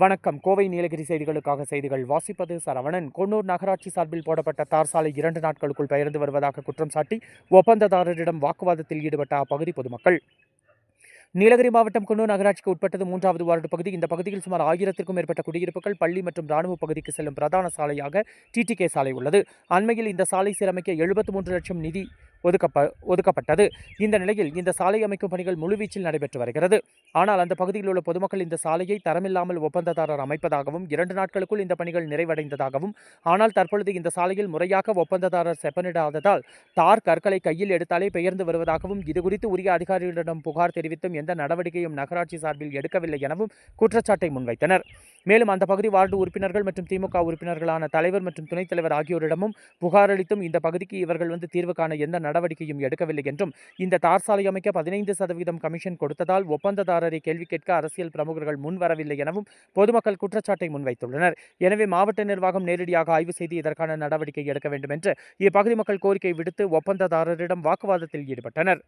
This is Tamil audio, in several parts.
வணக்கம். கோவை நீலகிரி செய்திகளுக்காக செய்திகள் வாசிப்பது சரவணன். கொன்னூர் நகராட்சி சார்பில் போடப்பட்ட தார் சாலை இரண்டு நாட்களுக்குள் பெயர்ந்து வருவதாக குற்றம் சாட்டி ஒப்பந்ததாரரிடம் வாக்குவாதத்தில் ஈடுபட்ட அப்பகுதி பொதுமக்கள். நீலகிரி மாவட்டம் குன்னூர் நகராட்சிக்கு உட்பட்டது மூன்றாவது வார்டு பகுதி. இந்த பகுதியில் சுமார் ஆயிரத்திற்கும் மேற்பட்ட குடியிருப்புகள் பள்ளி மற்றும் ராணுவ பகுதிக்கு செல்லும் பிரதான சாலையாக டிடிகே சாலை உள்ளது. அண்மையில் இந்த சாலை சீரமைக்க எழுபத்து மூன்று லட்சம் நிதி ஒதுக்கப்ப ஒதுக்கப்பட்டது. இந்த நிலையில் இந்த சாலை அமைக்கும் பணிகள் முழுவீச்சில் நடைபெற்று வருகிறது. ஆனால் அந்த பகுதியில் உள்ள பொதுமக்கள் இந்த சாலையை தரமில்லாமல் ஒப்பந்ததாரர் அமைப்பதாகவும் இரண்டு நாட்களுக்குள் இந்த பணிகள் நிறைவடைந்ததாகவும் ஆனால் தற்பொழுது இந்த சாலையில் முறையாக ஒப்பந்ததாரர் செப்பனிடாததால் தார் கற்களை கையில் எடுத்தாலே பெயர்ந்து வருவதாகவும் இதுகுறித்து உரிய அதிகாரிகளிடம் புகார் தெரிவித்தும் எந்த நடவடிக்கையும் நகராட்சி சார்பில் எடுக்கவில்லை எனவும் குற்றச்சாட்டை முன்வைத்தனர். மேலும் அந்த பகுதி வார்டு உறுப்பினர்கள் மற்றும் திமுக உறுப்பினர்களான தலைவர் மற்றும் துணைத் தலைவர் ஆகியோரிடமும் புகார் அளித்தும் இந்த பகுதிக்கு இவர்கள் வந்து தீர்வு காண எந்த நடவடிக்கையும் எடுக்கவில்லை என்றும் இந்த தார் சாலை அமைக்க பதினைந்து சதவீதம் கமிஷன் கொடுத்ததால் ஒப்பந்ததாரரை கேள்வி கேட்க அரசியல் பிரமுகர்கள் முன் வரவில்லை எனவும் பொதுமக்கள் குற்றச்சாட்டை முன்வைத்துள்ளனர். எனவே மாவட்ட நிர்வாகம் நேரடியாக ஆய்வு செய்து இதற்கான நடவடிக்கை எடுக்க வேண்டும் என்று இப்பகுதி மக்கள் கோரிக்கை விடுத்து ஒப்பந்ததாரரிடம் வாக்குவாதத்தில் ஈடுபட்டனர்.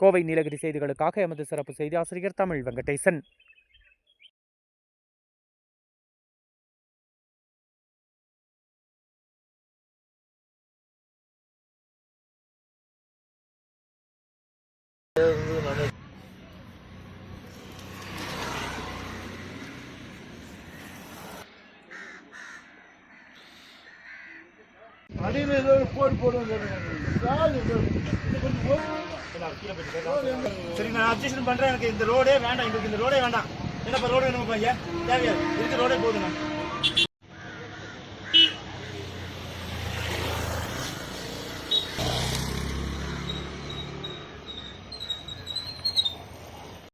கோவை நீலகிரி செய்திகளுக்காக எமது சிறப்பு செய்தி ஆசிரியர் தமிழ் வெங்கடேசன். அடியில் ஏதோ ஒரு போடு போடுங்க சரி. நான் அப்ஜெக்ஷன் பண்றேன். எனக்கு இந்த ரோடே வேண்டாம். எங்களுக்கு இந்த ரோடே வேண்டாம். என்னப்பா ரோடு வேணுமா ஐயா தேவையா? இருக்க ரோடே போதுங்க